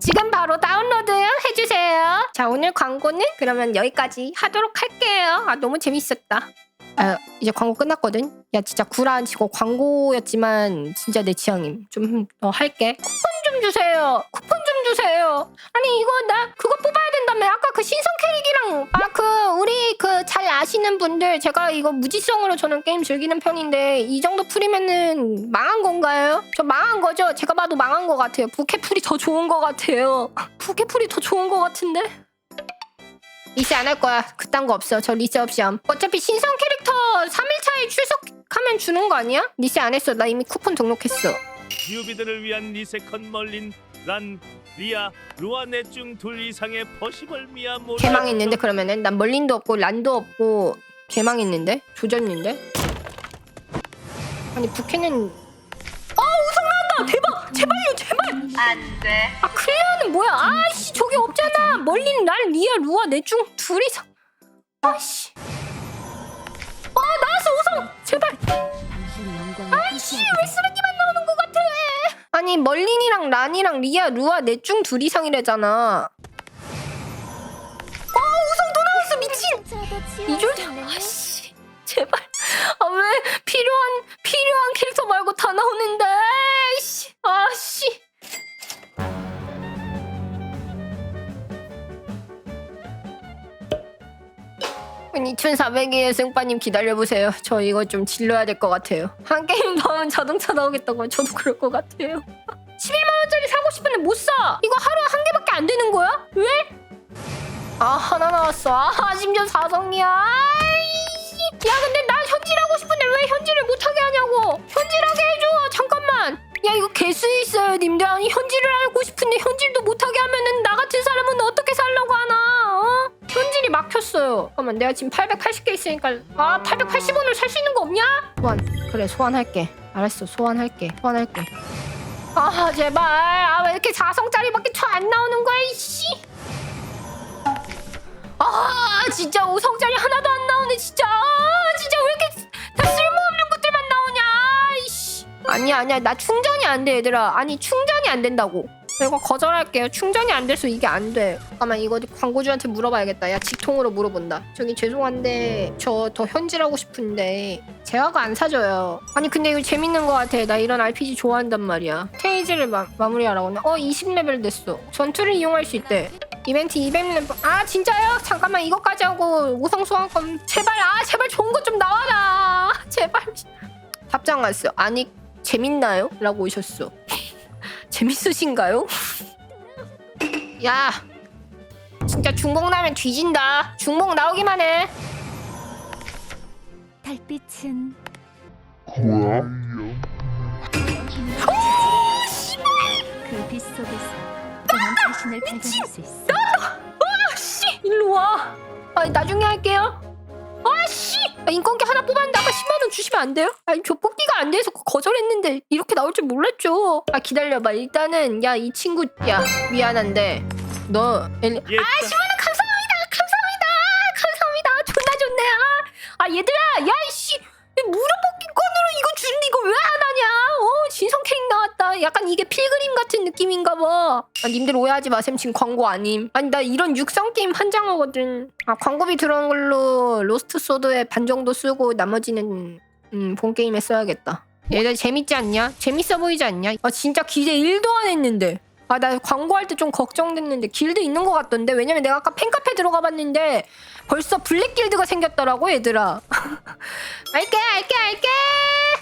지금 바로 다운로드 해주세요. 자 오늘 광고는 그러면 여기까지 하도록 할게요. 아 너무 재밌었다. 아 이제 광고 끝났거든. 야 진짜 구라 치고 광고였지만 진짜 내 취향임. 좀더 할게. 쿠폰 좀 주세요. 쿠폰 좀 주세요. 아니 이거 나 그거 뽑아야 잘 아시는 분들 제가 이거 무지성으로 저는 게임 즐기는 편인데 이 정도 풀이면은 망한 건가요? 저 망한 거죠? 제가 봐도 망한 것 같아요. 부캐풀이 더 좋은 것 같아요. 부캐풀이 더 좋은 것 같은데? 리세 안 할 거야. 그딴 거 없어. 저 리세 없이 함. 어차피 신성 캐릭터 3일차에 출석하면 주는 거 아니야? 리세 안 했어. 나 이미 쿠폰 등록했어. 뉴비들을 위한 리세컨 멀린 란 리아 루아 넷중 둘 이상의 퍼시벌 미아 모라. 개망했는데 그러면은? 난 멀린도 없고 란도 없고 개망했는데? 조졌는데? 아니 부캐는 어 우성 나왔다! 대박! 제발요 제발! 안돼. 아 클레어는 뭐야? 아씨 저기 없잖아! 멀린 란 리아 루아 넷중 둘이서 아씨. 아 나왔어 우성 제발! 아이씨 왜 쓰레기만 아니 멀린이랑 란이랑 리아 루아 넷 중 둘 이상이래잖아. 어 우성 또 나왔어 미친. 이줄 아씨 제발 한 2,400의 승빠님 기다려보세요. 저 이거 좀 질러야 될 것 같아요. 한 게임 더 하면 자동차 나오겠다고 저도 그럴 것 같아요. 11만원짜리 사고 싶은데 못 사! 이거 하루에 한 개밖에 안 되는 거야? 왜? 아 하나 나왔어. 아 심지어 사성이야. 야 근데 나 현질하고 싶은데 왜 현질을 못하게 하냐고. 현질하게 해줘. 잠깐만. 야 이거 개수 있어요 님들. 아니 현질을 하고 싶은데 현질도 못하게 하면은 나 같은 사람은 어떻게? 막혔어요. 잠깐만 내가 지금 880개 있으니까 아 880원을 살 수 있는 거 없냐? 소환. 그래 소환할게. 알았어 소환할게. 소환할게. 아 제발. 아 왜 이렇게 4성짜리밖에 안 나오는 거야 이씨. 아 진짜 5성짜리 하나도 안 나오네 진짜 아, 진짜 왜 이렇게 다 쓸모없는 것들만 나오냐 이씨 아니야 아니야 나 충전이 안 돼 얘들아 아니 충전이 안 된다고 이거 거절할게요. 충전이 안 돼서 이게 안 돼. 잠깐만 이거 광고주한테 물어봐야겠다. 야 직통으로 물어본다. 저기 죄송한데 저 더 현질하고 싶은데 제가가 안 사줘요. 아니 근데 이거 재밌는 거 같아. 나 이런 RPG 좋아한단 말이야. 스테이지를 마, 마무리하라고 하네 어 20레벨 됐어. 전투를 이용할 수 있대. 이벤트 200레벨. 아 진짜요? 잠깐만 이것까지 하고 우성 소환권 제발 아 제발 좋은 거좀 나와라. 제발. 답장 왔어. 아니 재밌나요? 라고 오셨어 재밌으신가요? 야 진짜 중복 나면 뒤진다. 중복 나오기만 해. 달빛은 뭐야? 그 빛 속에서 또한 자신을 발견할 수 있어. 아 씨! 일로 와. 아, 나중에 할게요 아, 인건기 하나 뽑았는데 아까 10만 원 주시면 안 돼요? 아니 저 뽑기가 안 돼서 거절했는데 이렇게 나올 줄 몰랐죠. 아 기다려봐. 일단은 야 이 친구 야 미안한데 너 엘리... 예, 아 10만 원 감사합니다. 감사합니다. 감사합니다. 존나 좋네 아, 아 얘들아 야 이씨. 무료 뽑기권으로 이거 주는 이거 왜 안 하냐? 어 진성 캐릭 나왔다. 약간 이게 필그림 같은 느낌인가 봐. 아, 님들 오해하지 마셈. 지금 광고 아님. 아니 나 이런 육성 게임 한장하거든. 아 광고비 들어온 걸로 로스트 소드의 반 정도 쓰고 나머지는 음, 본 게임에 써야겠다. 얘들 재밌지 않냐? 재밌어 보이지 않냐? 아 진짜 기대 1도 안 했는데. 아 나 광고할 때 좀 걱정됐는데 길드 있는 것 같던데? 왜냐면 내가 아까 팬카페 들어가 봤는데 벌써 블랙 길드가 생겼더라고 얘들아. 알게 알게 알게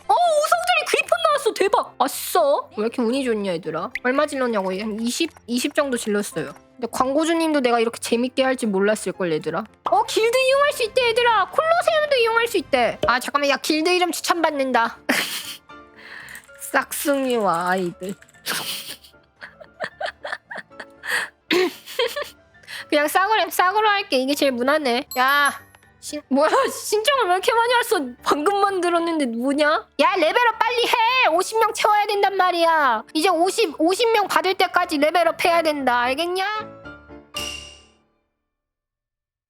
어 오성들이 그리폰 나왔어. 대박. 아싸 왜 이렇게 운이 좋냐 얘들아? 얼마 질렀냐고. 한 20, 20 정도 질렀어요. 근데 광고주님도 내가 이렇게 재밌게 할지 몰랐을걸 얘들아. 어 길드 이용할 수 있대 얘들아. 콜로세움도 이용할 수 있대. 아 잠깐만. 야 길드 이름 추천받는다. 싹숭이와 아이들. 그냥 싸구려 싸구려 할게. 이게 제일 무난해. 야 신, 뭐야? 신청을 왜 이렇게 많이 왔어? 방금만 들었는데 뭐냐? 야 레벨업 빨리 해! 50명 채워야 된단 말이야. 이제 50 50명 받을 때까지 레벨업 해야 된다. 알겠냐